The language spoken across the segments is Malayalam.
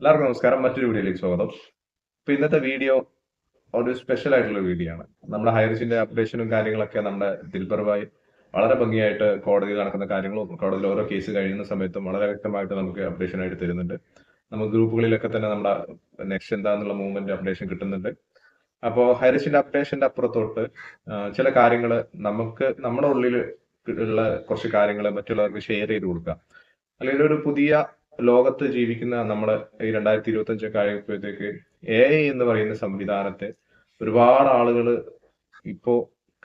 എല്ലാവർക്കും നമസ്കാരം. മറ്റൊരു വീഡിയോയിലേക്ക് സ്വാഗതം. ഇപ്പൊ ഇന്നത്തെ വീഡിയോ ഒരു സ്പെഷ്യൽ ആയിട്ടുള്ള വീഡിയോ ആണ്. നമ്മുടെ ഹൈറിസിന്റെ അപ്ഡേഷനും കാര്യങ്ങളൊക്കെ നമ്മുടെ ദിൽബർ വളരെ ഭംഗിയായിട്ട് കോടതിയിൽ നടക്കുന്ന കാര്യങ്ങളും കോടതിയിൽ ഓരോ കേസ് കഴിയുന്ന സമയത്തും വളരെ വ്യക്തമായിട്ട് നമുക്ക് അപ്ഡേഷൻ ആയിട്ട് തരുന്നുണ്ട്. നമുക്ക് ഗ്രൂപ്പുകളിലൊക്കെ തന്നെ നമ്മുടെ നെക്സ്റ്റ് എന്താന്നുള്ള മൂവ്മെന്റ് അപ്ഡേഷൻ കിട്ടുന്നുണ്ട്. അപ്പോൾ ഹൈറിസിന്റെ അപ്ഡേഷന്റെ അപ്പുറത്തോട്ട് ചില കാര്യങ്ങൾ നമുക്ക് നമ്മുടെ ഉള്ളിൽ ഉള്ള കുറച്ച് കാര്യങ്ങൾ മറ്റുള്ളവർക്ക് ഷെയർ ചെയ്ത് കൊടുക്കുക അല്ലെങ്കിൽ ഒരു പുതിയ ലോകത്ത് ജീവിക്കുന്ന നമ്മൾ ഈ രണ്ടായിരത്തി ഇരുപത്തി അഞ്ചൊക്കെ ആയപ്പോഴത്തേക്ക് എ ഐ എന്ന് പറയുന്ന സംവിധാനത്തെ ഒരുപാട് ആളുകൾ ഇപ്പോ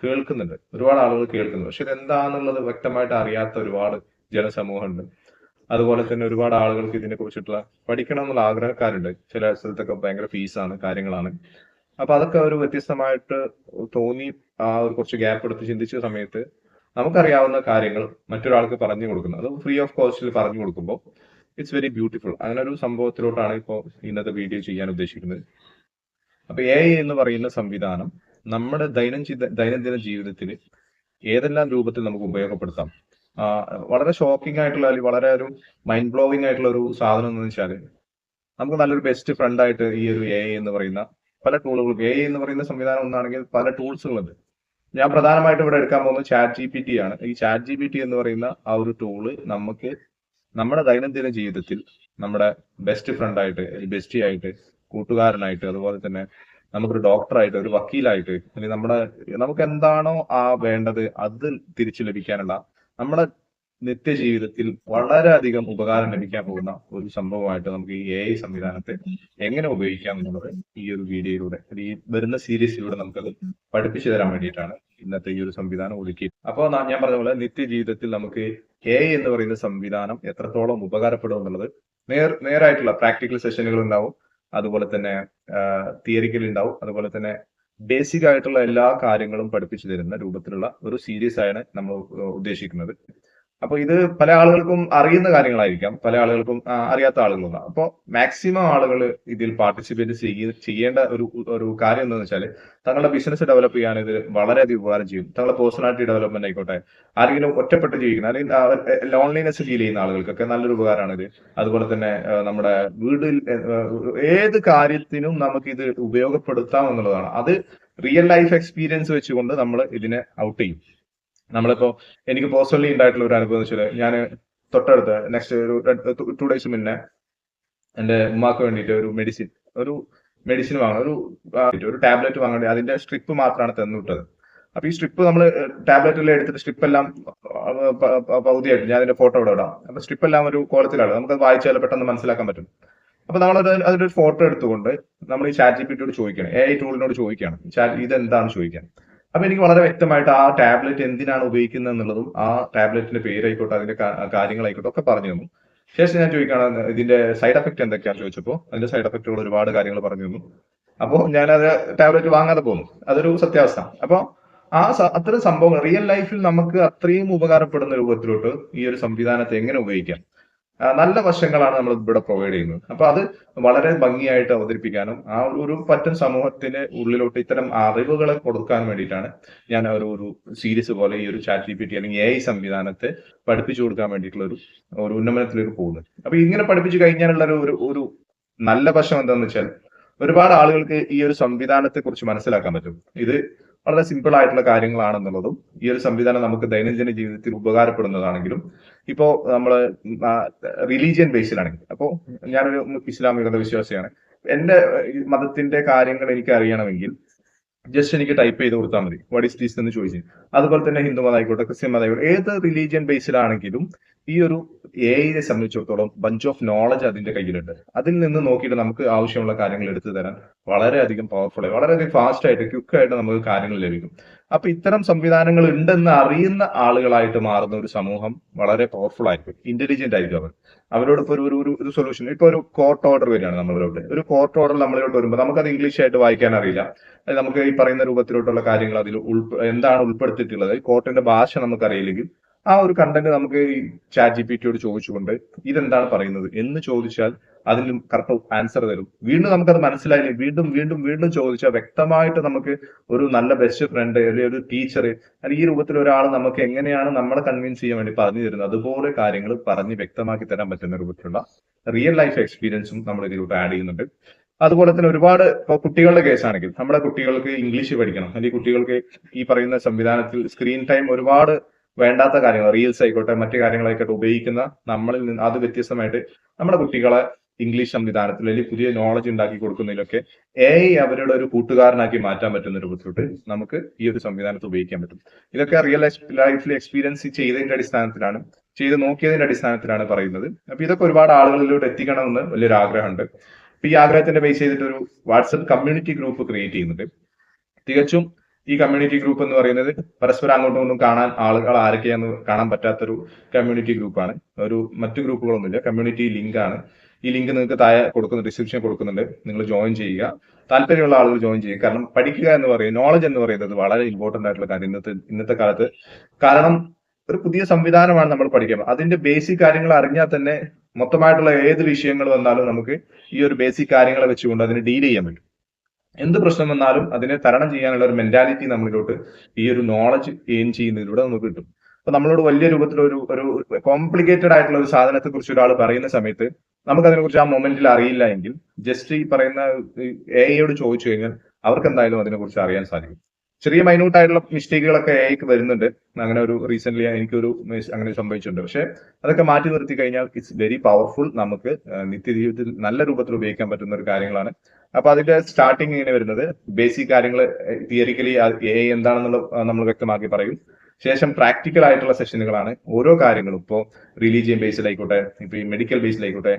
കേൾക്കുന്നുണ്ട്. ഒരുപാട് ആളുകൾ കേൾക്കുന്നുണ്ട്. പക്ഷെ ഇതെന്താന്നുള്ളത് വ്യക്തമായിട്ട് അറിയാത്ത ഒരുപാട് ജനസമൂഹമുണ്ട്. അതുപോലെ തന്നെ ഒരുപാട് ആളുകൾക്ക് ഇതിനെ കുറിച്ചിട്ടുള്ള പഠിക്കണം എന്നുള്ള ആഗ്രഹക്കാരുണ്ട്. ചില സ്ഥലത്തൊക്കെ ഭയങ്കര ഫീസാണ് കാര്യങ്ങളാണ്. അപ്പൊ അതൊക്കെ ഒരു വ്യത്യസ്തമായിട്ട് തോന്നി ആ ഒരു കുറച്ച് ഗ്യാപ്പ് എടുത്ത് ചിന്തിച്ച സമയത്ത് നമുക്കറിയാവുന്ന കാര്യങ്ങൾ മറ്റൊരാൾക്ക് പറഞ്ഞു കൊടുക്കുന്നത് അത് ഫ്രീ ഓഫ് കോസ്റ്റിൽ പറഞ്ഞു കൊടുക്കുമ്പോൾ ഇറ്റ്സ് വെരി ബ്യൂട്ടിഫുൾ അങ്ങനെ ഒരു സംഭവത്തിലോട്ടാണ് ഇപ്പോൾ ഇന്നത്തെ വീഡിയോ ചെയ്യാൻ ഉദ്ദേശിക്കുന്നത്. അപ്പൊ എ ഐ എന്ന് പറയുന്ന സംവിധാനം നമ്മുടെ ദൈനംദിന ദൈനംദിന ജീവിതത്തിൽ ഏതെല്ലാം രൂപത്തിൽ നമുക്ക് ഉപയോഗപ്പെടുത്താം? വളരെ ഷോക്കിംഗ് ആയിട്ടുള്ള അല്ലെങ്കിൽ വളരെ ഒരു മൈൻഡ് ബ്ലോവിംഗ് ആയിട്ടുള്ള ഒരു സാധനം എന്ന് വെച്ചാൽ നമുക്ക് നല്ലൊരു ബെസ്റ്റ് ഫ്രണ്ട് ആയിട്ട് ഈ ഒരു എ എന്ന് പറയുന്ന പല ടൂളുകളും എ എന്ന് പറയുന്ന സംവിധാനം ഒന്നാണെങ്കിൽ പല ടൂൾസുകളുണ്ട് ഞാൻ പ്രധാനമായിട്ടും ഇവിടെ എടുക്കാൻ പോകുന്നത് ചാറ്റ് ജി പി ടി ആണ്. ഈ ചാറ്റ് ജി പി ടി എന്ന് പറയുന്ന ആ ഒരു ടൂൾ നമുക്ക് നമ്മുടെ ദൈനംദിന ജീവിതത്തിൽ നമ്മുടെ ബെസ്റ്റ് ഫ്രണ്ട് ആയിട്ട് ബെസ്റ്റി ആയിട്ട് കൂട്ടുകാരനായിട്ട് അതുപോലെ തന്നെ നമുക്കൊരു ഡോക്ടറായിട്ട് ഒരു വക്കീലായിട്ട് അല്ലെങ്കിൽ നമ്മുടെ നമുക്ക് എന്താണോ ആ വേണ്ടത് അത് തിരിച്ചു ലഭിക്കാനുള്ള നമ്മുടെ നിത്യജീവിതത്തിൽ വളരെയധികം ഉപകാരം ലഭിക്കാൻ പോകുന്ന ഒരു സംഭവമായിട്ട് നമുക്ക് ഈ എ ഐ സംവിധാനത്തെ എങ്ങനെ ഉപയോഗിക്കാം എന്നുള്ളത് ഈ ഒരു വീഡിയോയിലൂടെ ഈ വരുന്ന സീരീസിലൂടെ നമുക്കത് പഠിപ്പിച്ചു തരാൻ വേണ്ടിയിട്ടാണ് ഇന്നത്തെ ഈ ഒരു സംവിധാനം ഒരുക്കി അപ്പോൾ ഞാൻ പറഞ്ഞ പോലെ നിത്യജീവിതത്തിൽ നമുക്ക് എ ഐ എന്ന് പറയുന്ന സംവിധാനം എത്രത്തോളം ഉപകാരപ്പെടും എന്നുള്ളത് നേർ നേരായിട്ടുള്ള പ്രാക്ടിക്കൽ സെഷനുകൾ ഉണ്ടാവും. അതുപോലെ തന്നെ തിയറിക്കൽ ഉണ്ടാവും. അതുപോലെ തന്നെ ബേസിക് ആയിട്ടുള്ള എല്ലാ കാര്യങ്ങളും പഠിപ്പിച്ചു തരുന്ന രൂപത്തിലുള്ള ഒരു സീരീസ് ആണ് നമ്മൾ ഉദ്ദേശിക്കുന്നത്. അപ്പൊ ഇത് പല ആളുകൾക്കും അറിയുന്ന കാര്യങ്ങളായിരിക്കാം. പല ആളുകൾക്കും അറിയാത്ത ആളുകളുണ്ടാവും. അപ്പോൾ മാക്സിമം ആളുകൾ ഇതിൽ പാർട്ടിസിപ്പേറ്റ് ചെയ്യേണ്ട ഒരു ഒരു കാര്യം എന്താണെന്ന് വെച്ചാൽ തങ്ങളുടെ ബിസിനസ് ഡെവലപ്പ് ചെയ്യാൻ ഇത് വളരെയധികം ഉപകാരം ചെയ്യും. തങ്ങളുടെ പേഴ്സണാലിറ്റി ഡെവലപ്മെന്റ് ആയിക്കോട്ടെ ആരെങ്കിലും ഒറ്റപ്പെട്ട് ജീവിക്കുന്ന അല്ലെങ്കിൽ ലോൺലിനെസ് ഫീൽ ചെയ്യുന്ന ആളുകൾക്കൊക്കെ നല്ലൊരു ഉപകാരമാണ് ഇത്. അതുപോലെ തന്നെ നമ്മുടെ വീടിൽ ഏത് കാര്യത്തിനും നമുക്ക് ഇത് ഉപയോഗപ്പെടുത്താം എന്നുള്ളതാണ്. അത് റിയൽ ലൈഫ് എക്സ്പീരിയൻസ് വെച്ചുകൊണ്ട് നമ്മൾ ഇതിനെ ഔട്ട് ചെയ്യും. നമ്മളിപ്പോ എനിക്ക് പേഴ്സണലി ഉണ്ടായിട്ടുള്ള ഒരു അനുഭവം എന്ന് വെച്ചാൽ ഞാൻ തൊട്ടടുത്ത് നെക്സ്റ്റ് ഒരു ടു ഡേയ്സ് മുന്നേ എന്റെ ഉമ്മാക്ക് വേണ്ടിയിട്ട് ഒരു മെഡിസിൻ ഒരു മെഡിസിൻ വാങ്ങണം. ഒരു ഒരു ടാബ്ലറ്റ് വാങ്ങേണ്ടി അതിന്റെ സ്ട്രിപ്പ് മാത്രമാണ് തന്നുവിട്ടത് അപ്പൊ ഈ സ്ട്രിപ്പ് നമ്മൾ ടാബ്ലറ്റിൽ എടുത്തിട്ട് സ്ട്രിപ്പ് എല്ലാം പകുതിയായിട്ട് ഞാൻ അതിന്റെ ഫോട്ടോ ഇവിടെ ഇടാം. അപ്പൊ സ്ട്രിപ്പ് എല്ലാം ഒരു കോലത്തിലാണ്. നമുക്ക് വായിച്ചാൽ പെട്ടെന്ന് മനസ്സിലാക്കാൻ പറ്റും. അപ്പൊ നമ്മൾ അതിന്റെ ഒരു ഫോട്ടോ എടുത്തുകൊണ്ട് നമ്മൾ ഈ ചാറ്റ് ജി പി ടിയോട് ചോദിക്കണം. എ ഐ ടൂളിനോട് ചോദിക്കണം. ഇത് എന്താണ് ചോദിക്കാൻ? അപ്പൊ എനിക്ക് വളരെ വ്യക്തമായിട്ട് ആ ടാബ്ലറ്റ് എന്തിനാണ് ഉപയോഗിക്കുന്നത് എന്നുള്ളതും ആ ടാബ്ലറ്റിന്റെ പേരായിക്കോട്ടെ അതിന്റെ കാര്യങ്ങളായിക്കോട്ടെ ഒക്കെ പറഞ്ഞു തന്നു. ശേഷം ഞാൻ ചോദിക്കുകയാണ് ഇതിന്റെ സൈഡ് എഫക്ട് എന്തൊക്കെയാണെന്ന് ചോദിച്ചപ്പോൾ അതിന്റെ സൈഡ് എഫക്റ്റുകൾ ഒരുപാട് കാര്യങ്ങൾ പറഞ്ഞു തന്നു. അപ്പോൾ ഞാനത് ടാബ്ലറ്റ് വാങ്ങാതെ പോന്നു. അതൊരു സത്യാവസ്ഥ. അപ്പോൾ ആ അത്തരം സംഭവങ്ങൾ റിയൽ ലൈഫിൽ നമുക്ക് അത്രയും ഉപകാരപ്പെടുന്ന രൂപത്തിലോട്ട് ഈ ഒരു സംവിധാനത്തെ എങ്ങനെ ഉപയോഗിക്കാം? നല്ല വശങ്ങളാണ് നമ്മൾ ഇവിടെ പ്രൊവൈഡ് ചെയ്യുന്നത്. അപ്പൊ അത് വളരെ ഭംഗിയായിട്ട് അവതരിപ്പിക്കാനും ആ ഒരു- പറ്റൻ സമൂഹത്തിന് ഉള്ളിലോട്ട് ഇത്തരം അറിവുകളെ കൊടുക്കാൻ വേണ്ടിയിട്ടാണ് ഞാൻ ഒരു ഒരു സീരീസ് പോലെ ഈ ഒരു ചാറ്റ് ജി പി ടി അല്ലെങ്കിൽ എ ഐ സംവിധാനത്തെ പഠിപ്പിച്ചു കൊടുക്കാൻ വേണ്ടിയിട്ടുള്ള ഒരു ഒരു ഉന്നമനത്തിലേക്ക് പോകുന്നത്. അപ്പൊ ഇങ്ങനെ പഠിപ്പിച്ചു കഴിഞ്ഞാലുള്ള ഒരു ഒരു നല്ല വശം എന്താണെന്ന് വെച്ചാൽ ഒരുപാട് ആളുകൾക്ക് ഈ ഒരു സംവിധാനത്തെ കുറിച്ച് മനസ്സിലാക്കാൻ പറ്റും. ഇത് വളരെ സിമ്പിൾ ആയിട്ടുള്ള കാര്യങ്ങളാണെന്നുള്ളതും ഈ ഒരു സംവിധാനം നമുക്ക് ദൈനംദിന ജീവിതത്തിൽ ഉപകാരപ്പെടുന്നതാണെങ്കിലും ഇപ്പോ നമ്മൾ റിലീജിയൻ ബേസിലാണെങ്കിൽ അപ്പോ ഞാനൊരു ഇസ്ലാമിക വിശ്വാസിയാണ് എന്റെ മതത്തിന്റെ കാര്യങ്ങൾ എനിക്ക് അറിയണമെങ്കിൽ ജസ്റ്റ് എനിക്ക് ടൈപ്പ് ചെയ്ത് കൊടുത്താൽ മതി. വാട്ട് ഈസ് ദീസ് എന്ന് ചോദിച്ചു. അതുപോലെ തന്നെ ഹിന്ദു മത ആയിക്കോട്ടെ ക്രിസ്ത്യൻ മതായിക്കോട്ടെ ഏത് റിലീജിയൻ ബേസിലാണെങ്കിലും ഈ ഒരു എ ഐയെ സംബന്ധിച്ചിടത്തോളം ബഞ്ച് ഓഫ് നോളജ് അതിന്റെ കയ്യിലുണ്ട്. അതിൽ നിന്ന് നോക്കിയിട്ട് നമുക്ക് ആവശ്യമുള്ള കാര്യങ്ങൾ എടുത്തു തരാൻ വളരെയധികം പവർഫുൾ ആയി വളരെയധികം ഫാസ്റ്റ് ആയിട്ട് ക്വിക്ക് ആയിട്ട് നമുക്ക് കാര്യങ്ങൾ ലഭിക്കും. അപ്പൊ ഇത്തരം സംവിധാനങ്ങൾ ഉണ്ടെന്ന് അറിയുന്ന ആളുകളായിട്ട് മാറുന്ന ഒരു സമൂഹം വളരെ പവർഫുൾ ആയിരിക്കും. ഇന്റലിജന്റ് ആയിരിക്കും അവർ. അവരോട് ഇപ്പൊ ഒരു ഒരു- ഒരു സൊല്യൂഷൻ ഇപ്പൊ ഒരു കോർട്ട് ഓർഡർ വരികയാണ് നമ്മളോട് ഒരു കോർട്ട് ഓർഡർ നമ്മളിലോട്ട് വരുമ്പോൾ നമുക്കത് ഇംഗ്ലീഷ് ആയിട്ട് വായിക്കാൻ അറിയില്ല. നമുക്ക് ഈ പറയുന്ന രൂപത്തിലോട്ടുള്ള കാര്യങ്ങൾ അതിൽ ഉൾപ്പെ എന്താണ് ഉൾപ്പെടുത്തിയിട്ടുള്ളത്? കോർട്ടിന്റെ ഭാഷ നമുക്കറിയില്ലെങ്കിൽ ആ ഒരു കണ്ടന്റ് നമുക്ക് ഈ ചാറ്റ് ജി പി ടിയോട് ചോദിച്ചുകൊണ്ട് ഇതെന്താണ് പറയുന്നത് എന്ന് ചോദിച്ചാൽ അതിനും കറക്റ്റ് ആൻസർ തരും. വീണ്ടും നമുക്കത് മനസ്സിലായില്ലേ? വീണ്ടും വീണ്ടും വീണ്ടും ചോദിച്ചാൽ വ്യക്തമായിട്ട് നമുക്ക് ഒരു നല്ല ബെസ്റ്റ് ഫ്രണ്ട് അല്ലെങ്കിൽ ഒരു ടീച്ചർ അല്ലെങ്കിൽ ഈ രൂപത്തിൽ ഒരാൾ നമുക്ക് എങ്ങനെയാണ് നമ്മളെ കൺവിൻസ് ചെയ്യാൻ വേണ്ടി പറഞ്ഞു തരുന്നത്? അതുപോലെ കാര്യങ്ങൾ പറഞ്ഞ് വ്യക്തമാക്കി തരാൻ പറ്റുന്ന രൂപത്തിലുള്ള റിയൽ ലൈഫ് എക്സ്പീരിയൻസും നമ്മൾ ഇതിലൂടെ ആഡ് ചെയ്യുന്നുണ്ട്. അതുപോലെ തന്നെ ഒരുപാട് ഇപ്പോൾ കുട്ടികളുടെ കേസാണെങ്കിൽ നമ്മുടെ കുട്ടികൾക്ക് ഇംഗ്ലീഷ് പഠിക്കണം. അല്ലെങ്കിൽ കുട്ടികൾക്ക് ഈ പറയുന്ന സംവിധാനത്തിൽ സ്ക്രീൻ ടൈം ഒരുപാട് വേണ്ടാത്ത കാര്യങ്ങൾ റീൽസ് ആയിക്കോട്ടെ മറ്റു കാര്യങ്ങളായിക്കോട്ടെ ഉപയോഗിക്കുന്ന നമ്മളിൽ നിന്ന് അത് വ്യത്യസ്തമായിട്ട് നമ്മുടെ കുട്ടികളെ ഇംഗ്ലീഷ് സംവിധാനത്തിൽ അല്ലെങ്കിൽ പുതിയ നോളജ് ഉണ്ടാക്കി കൊടുക്കുന്നതിലൊക്കെ എ ഐ അവരുടെ ഒരു കൂട്ടുകാരനാക്കി മാറ്റാൻ പറ്റുന്ന ഒരു ബുദ്ധിമുട്ട് നമുക്ക് ഈ ഒരു സംവിധാനത്തിൽ ഉപയോഗിക്കാൻ പറ്റും. ഇതൊക്കെ റിയൽ ലൈഫിൽ എക്സ്പീരിയൻസ് ചെയ്തതിന്റെ അടിസ്ഥാനത്തിലാണ് ചെയ്ത് നോക്കിയതിന്റെ അടിസ്ഥാനത്തിലാണ് പറയുന്നത്. അപ്പൊ ഇതൊക്കെ ഒരുപാട് ആളുകളിലൂടെ എത്തിക്കണമെന്ന് വലിയൊരു ആഗ്രഹമുണ്ട്. അപ്പൊ ഈ ആഗ്രഹത്തിന്റെ ബേസ് ചെയ്തിട്ട് ഒരു വാട്സപ്പ് കമ്മ്യൂണിറ്റി ഗ്രൂപ്പ് ക്രിയേറ്റ് ചെയ്യുന്നുണ്ട്. തികച്ചും ഈ കമ്മ്യൂണിറ്റി ഗ്രൂപ്പ് എന്ന് പറയുന്നത് പരസ്പരം അങ്ങോട്ടും ഇങ്ങോട്ടും കാണാൻ ആളുകൾ ആരൊക്കെയാന്ന് കാണാൻ പറ്റാത്തൊരു കമ്മ്യൂണിറ്റി ഗ്രൂപ്പാണ് ഒരു മറ്റു ഗ്രൂപ്പുകളൊന്നുമില്ല കമ്മ്യൂണിറ്റി ലിങ്ക് ആണ്. ഈ ലിങ്ക് നിങ്ങൾക്ക് താഴെ കൊടുക്കുന്ന ഡിസ്ക്രിപ്ഷൻ കൊടുക്കുന്നുണ്ട്. നിങ്ങൾ ജോയിൻ ചെയ്യുക. താല്പര്യമുള്ള ആളുകൾ ജോയിൻ ചെയ്യുക. കാരണം പഠിക്കുക എന്ന് പറയുന്നത് നോളജ് എന്ന് പറയുന്നത് വളരെ ഇമ്പോർട്ടന്റ് ആയിട്ടുള്ള കാര്യം ഇന്നത്തെ ഇന്നത്തെ കാലത്ത്. കാരണം ഒരു പുതിയ സംവിധാനമാണ് നമ്മൾ പഠിക്കുക. അതിന്റെ ബേസിക് കാര്യങ്ങൾ അറിഞ്ഞാൽ തന്നെ മൊത്തമായിട്ടുള്ള ഏത് വിഷയങ്ങൾ വന്നാലും നമുക്ക് ഈ ഒരു ബേസിക് കാര്യങ്ങളെ വെച്ചുകൊണ്ട് അതിനെ ഡീൽ ചെയ്യാൻ പറ്റും. എന്ത് പ്രശ്നം വന്നാലും അതിനെ തരണം ചെയ്യാനുള്ള ഒരു മെന്റാലിറ്റി നമ്മളിലോട്ട് ഈ ഒരു നോളജ് ഗെയിൻ ചെയ്യുന്നതിലൂടെ നമുക്ക് കിട്ടും. അപ്പൊ നമ്മളോട് വലിയ രൂപത്തിൽ ഒരു ഒരു കോംപ്ലിക്കേറ്റഡ് ആയിട്ടുള്ള ഒരു സാധനത്തെ കുറിച്ച് ഒരാൾ പറയുന്ന സമയത്ത് നമുക്ക് അതിനെക്കുറിച്ച് ആ മൊമെന്റിൽ അറിയില്ല എങ്കിൽ ജസ്റ്റ് ഈ പറയുന്ന എ ഐയോട് ചോദിച്ചു കഴിഞ്ഞാൽ അവർക്ക് എന്തായാലും അതിനെ കുറിച്ച് അറിയാൻ സാധിക്കും. ചെറിയ മൈന്യൂട്ട് ആയിട്ടുള്ള മിസ്റ്റേക്കുകളൊക്കെ എ ഐക്ക് വരുന്നുണ്ട്. അങ്ങനെ ഒരു റീസെന്റ് എനിക്കൊരു അങ്ങനെ സംഭവിച്ചിട്ടുണ്ട്. പക്ഷെ അതൊക്കെ മാറ്റി നിർത്തി കഴിഞ്ഞാൽ ഇറ്റ്സ് വെരി പവർഫുൾ നമുക്ക് നിത്യജീവിതത്തിൽ നല്ല രൂപത്തിൽ ഉപയോഗിക്കാൻ പറ്റുന്ന ഒരു കാര്യങ്ങളാണ്. അപ്പൊ അതിന്റെ സ്റ്റാർട്ടിങ് ഇങ്ങനെ വരുന്നത്. ബേസിക് കാര്യങ്ങൾ തിയറിക്കലി എ എന്താണെന്നുള്ള നമ്മൾ വ്യക്തമാക്കി പറയും. ശേഷം പ്രാക്ടിക്കൽ ആയിട്ടുള്ള സെഷനുകളാണ് ഓരോ കാര്യങ്ങളും. ഇപ്പോൾ റിലീജിയൻ ബേസിലായിക്കോട്ടെ ഇപ്പൊ ഈ മെഡിക്കൽ ബേസിലായിക്കോട്ടെ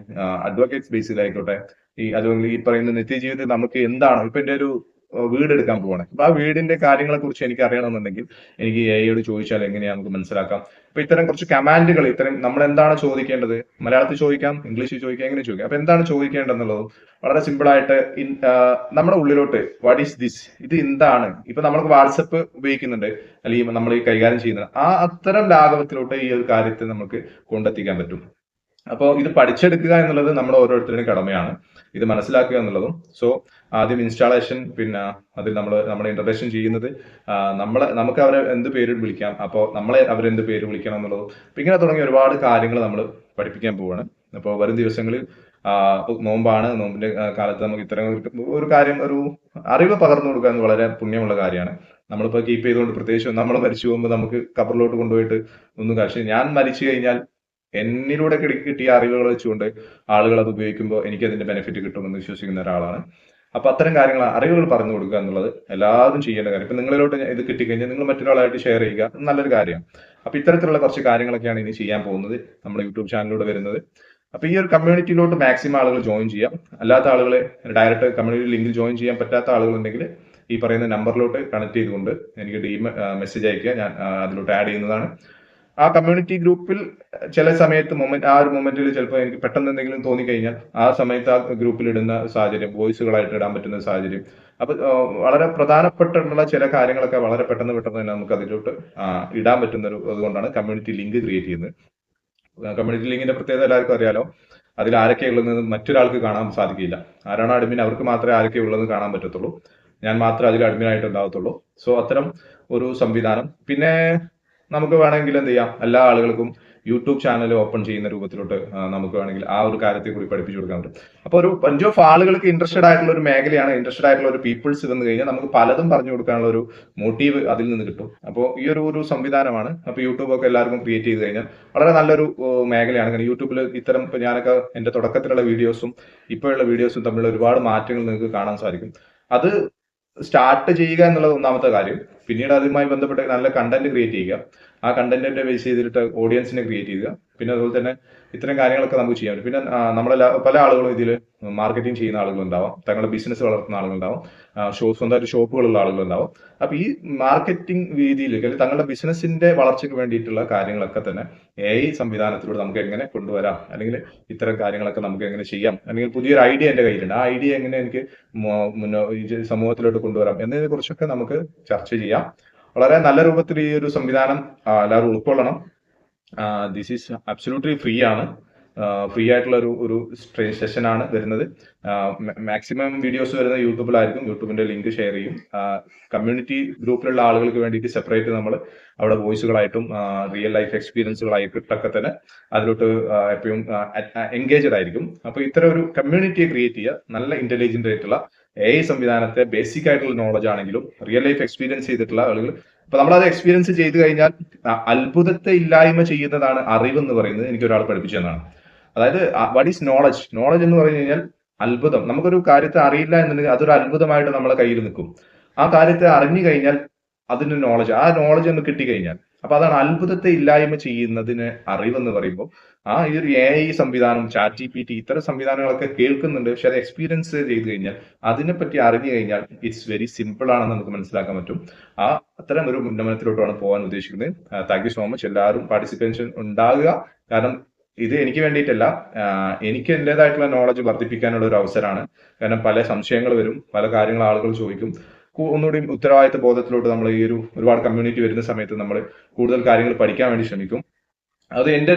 അഡ്വക്കേറ്റ്സ് ബേസിലായിക്കോട്ടെ ഈ അതുപോലെ ഈ പറയുന്ന നിത്യജീവിതത്തിൽ നമുക്ക് എന്താണ് ഇപ്പൊ എന്റെ ഒരു ഏഹ് വീട് എടുക്കാൻ പോവാണ്. അപ്പൊ ആ വീടിന്റെ കാര്യങ്ങളെ കുറിച്ച് എനിക്ക് അറിയണമെന്നുണ്ടെങ്കിൽ എനിക്ക് എ ഐയോട് ചോദിച്ചാൽ എങ്ങനെയാ നമുക്ക് മനസ്സിലാക്കാം. അപ്പൊ ഇത്തരം കുറച്ച് കമാൻഡുകൾ ഇത്തരം നമ്മൾ എന്താണ് ചോദിക്കേണ്ടത്? മലയാളത്തിൽ ചോദിക്കാം ഇംഗ്ലീഷിൽ ചോദിക്കാം എങ്ങനെ ചോദിക്കാം? അപ്പൊ എന്താണ് ചോദിക്കേണ്ടതെന്നുള്ളത് വളരെ സിമ്പിൾ ആയിട്ട് നമ്മുടെ ഉള്ളിലോട്ട് വാട്ട് ഈസ് ദിസ് ഇത് എന്താണ്? ഇപ്പൊ നമ്മൾക്ക് വാട്സപ്പ് ഉപയോഗിക്കുന്നുണ്ട് അല്ലെങ്കിൽ നമ്മൾ ഈ കൈകാര്യം ചെയ്യുന്നത് ആ അത്തരം ലാഘവത്തിലോട്ട് ഈ ഒരു കാര്യത്തെ നമുക്ക് കൊണ്ടെത്തിക്കാൻ പറ്റും. അപ്പോൾ ഇത് പഠിച്ചെടുക്കുക എന്നുള്ളത് നമ്മൾ ഓരോരുത്തരുടെയും കടമയാണ്. ഇത് മനസ്സിലാക്കുക എന്നുള്ളതും. സോ ആദ്യം ഇൻസ്റ്റാളേഷൻ പിന്നെ അതിൽ നമ്മൾ നമ്മുടെ ഇൻട്രഡക്ഷൻ ചെയ്യുന്നത് നമ്മളെ നമുക്ക് അവരെ എന്ത് പേര് വിളിക്കാം അപ്പോൾ നമ്മളെ അവരെന്ത് പേര് വിളിക്കണം എന്നുള്ളതും. ഇങ്ങനെ തുടങ്ങിയ ഒരുപാട് കാര്യങ്ങൾ നമ്മൾ പഠിപ്പിക്കാൻ പോവാണ്. അപ്പോൾ വരും ദിവസങ്ങളിൽ നോമ്പാണ്. നോമ്പിന്റെ കാലത്ത് നമുക്ക് ഇത്തരം ഒരു കാര്യം ഒരു അറിവ് പകർന്നു കൊടുക്കുക എന്ന് വളരെ പുണ്യമുള്ള കാര്യമാണ്. നമ്മളിപ്പോൾ കീപ്പ് ചെയ്തുകൊണ്ട് പ്രത്യേകിച്ച് നമ്മൾ മരിച്ചു പോകുമ്പോൾ നമുക്ക് കബറിലോട്ട് കൊണ്ടുപോയിട്ട് ഒന്നും കാശ്. ഞാൻ മരിച്ചു കഴിഞ്ഞാൽ എന്നിലൂടെ കിട്ടി കിട്ടിയ അറിവുകൾ വെച്ചുകൊണ്ട് ആളുകൾ അത് ഉപയോഗിക്കുമ്പോൾ എനിക്ക് അതിന്റെ ബെനിഫിറ്റ് കിട്ടുമെന്ന് വിശ്വസിക്കുന്ന ഒരാളാണ്. അപ്പൊ അത്തരം കാര്യങ്ങൾ അറിവുകൾ പറഞ്ഞു കൊടുക്കുക എന്നുള്ളത് എല്ലാവരും ചെയ്യേണ്ട കാര്യം. ഇപ്പൊ നിങ്ങളിലോട്ട് ഇത് കിട്ടിക്കഴിഞ്ഞാൽ നിങ്ങൾ മറ്റൊരാളായിട്ട് ഷെയർ ചെയ്യുക നല്ലൊരു കാര്യമാണ് അപ്പൊ ഇത്തരത്തിലുള്ള കുറച്ച് കാര്യങ്ങളൊക്കെയാണ് ഇനി ചെയ്യാൻ പോകുന്നത് നമ്മുടെ യൂട്യൂബ് ചാനലിലൂടെ വരുന്നത്. അപ്പൊ ഈ ഒരു കമ്മ്യൂണിറ്റിയിലോട്ട് മാക്സിമം ആളുകൾ ജോയിൻ ചെയ്യാം. അല്ലാത്ത ആളുകളെ ഡയറക്റ്റ് കമ്മ്യൂണിറ്റി ലിങ്കിൽ ജോയിൻ ചെയ്യാൻ പറ്റാത്ത ആളുകളുണ്ടെങ്കിൽ ഈ പറയുന്ന നമ്പറിലോട്ട് കണക്ട് ചെയ്തുകൊണ്ട് എനിക്ക് ഡി മെസ്സേജ് അയക്കുക ഞാൻ അതിലോട്ട് ആഡ് ചെയ്യുന്നതാണ്. ആ കമ്മ്യൂണിറ്റി ഗ്രൂപ്പിൽ ചില സമയത്ത് മൊമെന്റ് ആ ഒരു മൊമെന്റിൽ ചിലപ്പോൾ എനിക്ക് പെട്ടെന്ന് എന്തെങ്കിലും തോന്നിക്കഴിഞ്ഞാൽ ആ സമയത്ത് ആ ഗ്രൂപ്പിൽ ഇടുന്ന സാഹചര്യം വോയിസുകളായിട്ട് ഇടാൻ പറ്റുന്ന സാഹചര്യം. അപ്പൊ വളരെ പ്രധാനപ്പെട്ടുള്ള ചില കാര്യങ്ങളൊക്കെ വളരെ പെട്ടെന്ന് പെട്ടെന്ന് തന്നെ നമുക്ക് അതിലോട്ട് ഇടാൻ പറ്റുന്ന ഒരു അതുകൊണ്ടാണ് കമ്മ്യൂണിറ്റി ലിങ്ക് ക്രിയേറ്റ് ചെയ്യുന്നത്. കമ്മ്യൂണിറ്റി ലിങ്കിന്റെ പ്രത്യേകത എല്ലാവർക്കും അറിയാലോ. അതിൽ ആരൊക്കെ ഉള്ളതെന്ന് മറ്റൊരാൾക്ക് കാണാൻ സാധിക്കില്ല. ആരാണ് അഡ്മിൻ അവർക്ക് മാത്രമേ ആരൊക്കെ ഉള്ളതെന്ന് കാണാൻ പറ്റത്തുള്ളൂ. ഞാൻ മാത്രമേ അതിൽ അഡ്മിൻ ആയിട്ട് സോ അത്തരം ഒരു സംവിധാനം. പിന്നെ നമുക്ക് വേണമെങ്കിൽ എന്ത് ചെയ്യാം? എല്ലാ ആളുകൾക്കും യൂട്യൂബ് ചാനൽ ഓപ്പൺ ചെയ്യുന്ന രൂപത്തിലോട്ട് നമുക്ക് വേണമെങ്കിൽ ആ ഒരു കാര്യത്തെ കൂടി പഠിപ്പിച്ചു കൊടുക്കാൻ പറ്റും. അപ്പൊ ഒരു പഞ്ച് ഓഫ് ആളുകൾക്ക് ഇൻട്രസ്റ്റഡ് ആയിട്ടുള്ള ഒരു മേഖലയാണ് ഇൻട്രസ്റ്റഡ് ആയിട്ടുള്ള ഒരു പീപ്പിൾസ് വന്നു കഴിഞ്ഞാൽ നമുക്ക് പലതും പറഞ്ഞു കൊടുക്കാനുള്ള ഒരു മോട്ടീവ് അതിൽ നിന്ന് കിട്ടും. അപ്പോൾ ഈ ഒരു ഒരു സംവിധാനമാണ്. അപ്പോൾ യൂട്യൂബ് ഒക്കെ എല്ലാവർക്കും ക്രിയേറ്റ് ചെയ്ത് കഴിഞ്ഞാൽ വളരെ നല്ലൊരു മേഖലയാണ്. കാരണം യൂട്യൂബിൽ ഇത്തരം ഞാനൊക്കെ എന്റെ തുടക്കത്തിലുള്ള വീഡിയോസും ഇപ്പോഴുള്ള വീഡിയോസും തമ്മിലുള്ള ഒരുപാട് മാറ്റങ്ങൾ നിങ്ങൾക്ക് കാണാൻ സാധിക്കും. അത് സ്റ്റാർട്ട് ചെയ്യുക എന്നുള്ളത് ഒന്നാമത്തെ കാര്യം. പിന്നീട് അതുമായി ബന്ധപ്പെട്ട് നല്ല കണ്ടന്റ് ക്രിയേറ്റ് ചെയ്യുക. ആ കണ്ടന്റിന്റെ ബേസ് ചെയ്തിട്ട് ഓഡിയൻസിനെ ക്രിയേറ്റ് ചെയ്യുക. പിന്നെ അതുപോലെ തന്നെ ഇത്തരം കാര്യങ്ങളൊക്കെ നമുക്ക് ചെയ്യാൻ പറ്റും. പിന്നെ നമ്മളെ പല ആളുകളും ഇതിൽ മാർക്കറ്റിംഗ് ചെയ്യുന്ന ആളുകളുണ്ടാവാം. തങ്ങളുടെ ബിസിനസ് വളർത്തുന്ന ആളുകളുണ്ടാവും. ഷോ സ്വന്തമായിട്ട് ഷോപ്പുകളുള്ള ആളുകളുണ്ടാവും. അപ്പൊ ഈ മാർക്കറ്റിംഗ് രീതിയിൽ അല്ലെങ്കിൽ തങ്ങളുടെ ബിസിനസിന്റെ വളർച്ചയ്ക്ക് വേണ്ടിയിട്ടുള്ള കാര്യങ്ങളൊക്കെ തന്നെ എ ഐ സംവിധാനത്തിലൂടെ നമുക്ക് എങ്ങനെ കൊണ്ടുവരാം? അല്ലെങ്കിൽ ഇത്തരം കാര്യങ്ങളൊക്കെ നമുക്ക് എങ്ങനെ ചെയ്യാം? അല്ലെങ്കിൽ പുതിയൊരു ഐഡിയ എന്റെ കയ്യിലുണ്ട്. ആ ഐഡിയ എങ്ങനെ എനിക്ക് സമൂഹത്തിലോട്ട് കൊണ്ടുവരാം? എന്നതിനെ കുറിച്ചൊക്കെ നമുക്ക് ചർച്ച ചെയ്യാം. വളരെ നല്ല രൂപത്തിൽ ഈ ഒരു സംവിധാനം എല്ലാവരും ഉൾക്കൊള്ളണം. ദിസ് ഈസ് അബ്സല്യൂട്ട്ലി ഫ്രീ ആണ്. ഫ്രീ ആയിട്ടുള്ള ഒരു ഒരു സെഷൻ ആണ് വരുന്നത്. മാക്സിമം വീഡിയോസ് വരുന്നത് യൂട്യൂബിലായിരിക്കും യൂട്യൂബിന്റെ ലിങ്ക് ഷെയർ ചെയ്യും. കമ്മ്യൂണിറ്റി ഗ്രൂപ്പിലുള്ള ആളുകൾക്ക് വേണ്ടിയിട്ട് സെപ്പറേറ്റ് നമ്മൾ അവിടെ വോയിസുകളായിട്ടും റിയൽ ലൈഫ് എക്സ്പീരിയൻസുകളായിട്ടൊക്കെ തന്നെ അതിലോട്ട് എപ്പോഴും എൻഗേജഡ് ആയിരിക്കും. അപ്പൊ ഇത്തരം ഒരു കമ്മ്യൂണിറ്റിയെ ക്രിയേറ്റ് ചെയ്യുക നല്ല ഇന്റലിജന്റ് ആയിട്ടുള്ള എ ഐ സംവിധാനത്തെ ബേസിക് ആയിട്ടുള്ള നോളജ് ആണെങ്കിലും റിയൽ ലൈഫ് എക്സ്പീരിയൻസ് ചെയ്തിട്ടുള്ള ആളുകൾ. അപ്പൊ നമ്മൾ അത് എക്സ്പീരിയൻസ് ചെയ്ത് കഴിഞ്ഞാൽ അത്ഭുതത്തെ ഇല്ലായ്മ ചെയ്യുന്നതാണ് അറിവ് എന്ന് പറയുന്നത് എനിക്ക് ഒരാൾ പഠിപ്പിച്ചതാണ് അതായത് വാട്ട് ഈസ് നോളജ് നോളജ് എന്ന് പറഞ്ഞു കഴിഞ്ഞാൽ അത്ഭുതം. നമുക്കൊരു കാര്യത്തെ അറിയില്ല എന്നുണ്ടെങ്കിൽ അതൊരു അത്ഭുതമായിട്ട് നമ്മളെ കയ്യിൽ നിൽക്കും. ആ കാര്യത്തെ അറിഞ്ഞു കഴിഞ്ഞാൽ അതിന് നോളജ് ആ നോളജ് ഒന്ന് കിട്ടിക്കഴിഞ്ഞാൽ അപ്പൊ അതാണ് അത്ഭുതത്തെ ഇല്ലായ്മ ചെയ്യുന്നതിന് അറിവെന്ന് പറയുമ്പോൾ ആ ഈ ഒരു എ ഐ സംവിധാനം ചാറ്റ് ജി പി ടി ഇത്തരം സംവിധാനങ്ങളൊക്കെ കേൾക്കുന്നുണ്ട്. പക്ഷെ അത് എക്സ്പീരിയൻസ് ചെയ്ത് കഴിഞ്ഞാൽ അതിനെപ്പറ്റി അറിഞ്ഞു കഴിഞ്ഞാൽ ഇറ്റ്സ് വെരി സിമ്പിൾ ആണെന്ന് നമുക്ക് മനസ്സിലാക്കാൻ പറ്റും. ആ അത്തരം ഒരു ഉന്നമനത്തിലോട്ടാണ് പോകാൻ ഉദ്ദേശിക്കുന്നത്. താങ്ക് യു സോ മച്ച് എല്ലാവരും പാർട്ടിസിപ്പേഷൻ ഉണ്ടാകുക. കാരണം ഇത് എനിക്ക് വേണ്ടിയിട്ടല്ല എനിക്ക് എന്റെതായിട്ടുള്ള നോളജ് വർദ്ധിപ്പിക്കാനുള്ള ഒരു അവസരമാണ്. കാരണം പല സംശയങ്ങൾ വരും പല കാര്യങ്ങൾ ആളുകൾ ചോദിക്കും. ഒന്നുകൂടി ഉത്തരവാദിത്ത ബോധത്തിലോട്ട് നമ്മൾ ഈ ഒരു ഒരുപാട് കമ്മ്യൂണിറ്റി വരുന്ന സമയത്ത് നമ്മൾ കൂടുതൽ കാര്യങ്ങൾ പഠിക്കാൻ വേണ്ടി ശ്രമിക്കും. അത് എന്റെ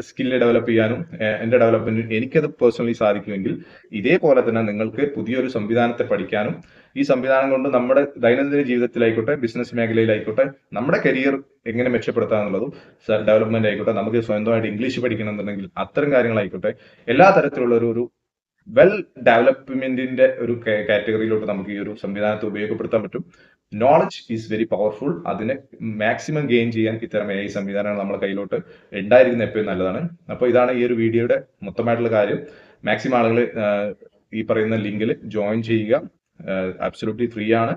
സ്കില്ല് ഡെവലപ്പ് ചെയ്യാനും എന്റെ ഡെവലപ്മെന്റിനും എനിക്കത് പേഴ്സണലി സാധിക്കുമെങ്കിൽ ഇതേപോലെ തന്നെ നിങ്ങൾക്ക് പുതിയൊരു സംവിധാനത്തെ പഠിക്കാനും ഈ സംവിധാനം കൊണ്ട് നമ്മുടെ ദൈനംദിന ജീവിതത്തിലായിക്കോട്ടെ ബിസിനസ് മേഖലയിലായിക്കോട്ടെ നമ്മുടെ കരിയർ എങ്ങനെ മെച്ചപ്പെടുത്താം എന്നുള്ളതും ഡെവലപ്മെന്റ് ആയിക്കോട്ടെ നമുക്ക് സ്വന്തമായിട്ട് ഇംഗ്ലീഷ് പഠിക്കണം എന്നുണ്ടെങ്കിൽ അത്തരം കാര്യങ്ങളായിക്കോട്ടെ എല്ലാ തരത്തിലുള്ള ഒരു വെൽ ഡെവലപ്മെന്റിന്റെ ഒരു കാറ്റഗറിയിലോട്ട് നമുക്ക് ഈ ഒരു സംവിധാനത്തെ ഉപയോഗപ്പെടുത്താൻ പറ്റും. നോളജ് ഈസ് വെരി പവർഫുൾ അതിനെ മാക്സിമം ഗെയിൻ ചെയ്യാൻ ഇത്തരം ഐ സംവിധാനങ്ങൾ നമ്മുടെ കയ്യിലോട്ട് ഉണ്ടായിരിക്കുന്ന എപ്പോഴും നല്ലതാണ്. അപ്പോൾ ഇതാണ് ഈ ഒരു വീഡിയോയുടെ മൊത്തമായിട്ടുള്ള കാര്യം. മാക്സിമം ആളുകൾ ഈ പറയുന്ന ലിങ്കിൽ ജോയിൻ ചെയ്യുക. അബ്സലൂട്ട്ലി ഫ്രീ ആണ്.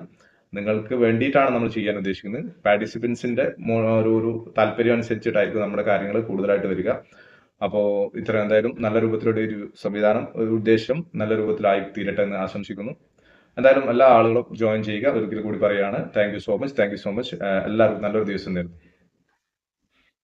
നിങ്ങൾക്ക് വേണ്ടിയിട്ടാണ് നമ്മൾ ചെയ്യാൻ ഉദ്ദേശിക്കുന്നത്. പാർട്ടിസിപ്പൻസിന്റെ ഒരു താല്പര്യം അനുസരിച്ചിട്ടായിരിക്കും നമ്മുടെ കാര്യങ്ങൾ കൂടുതലായിട്ട് വരിക. അപ്പോൾ ഇത്ര എന്തായാലും നല്ല രൂപത്തിലുള്ള ഒരു സംവിധാനം ഒരു ഉദ്ദേശം നല്ല രൂപത്തിലായി തീരട്ടെ എന്ന് ആശംസിക്കുന്നു. എന്തായാലും എല്ലാ ആളുകളും ജോയിൻ ചെയ്യുക. ഒരിക്കൽ കൂടി പറയുകയാണ്. Thank you so much thank you so much എല്ലാവർക്കും നല്ലൊരു ദിവസം നേരുന്നു.